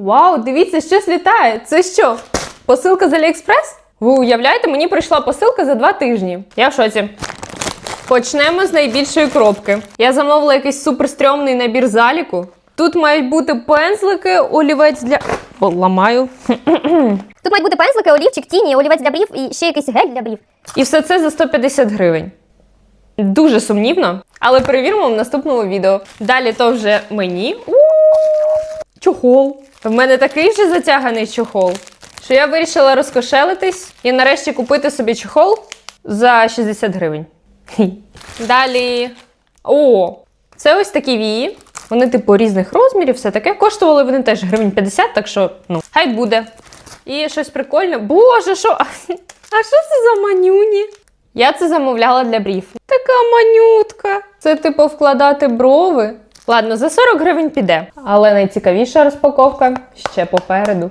Вау, дивіться, щось літає. Це що? Посилка з Аліекспрес? Ви уявляєте, мені прийшла посилка за два тижні. Я в шоці. Почнемо з найбільшої коробки. Я замовила якийсь суперстрьомний набір заліку. Тут мають бути пензлики, олівець для. О, ламаю. Тут мають бути пензлики, олівчик, тіні, олівець для брів і ще якийсь гель для брів. І все це за 150 гривень. Дуже сумнівно, але перевіримо в наступному відео. Далі то вже мені. У, Чохол. В мене такий вже затяганий чохол, що я вирішила розкошелитись і нарешті купити собі чохол за 60 гривень. Далі. О, це ось такі вії. Вони, типу, різних розмірів, все таке. Коштували вони теж гривень 50, так що, ну, хай буде. І щось прикольне. Боже, що? А що це за манюні? Я це замовляла для брів. Така манютка. Це типу вкладати брови. Ладно, за 40 гривень піде. Але найцікавіша розпаковка ще попереду.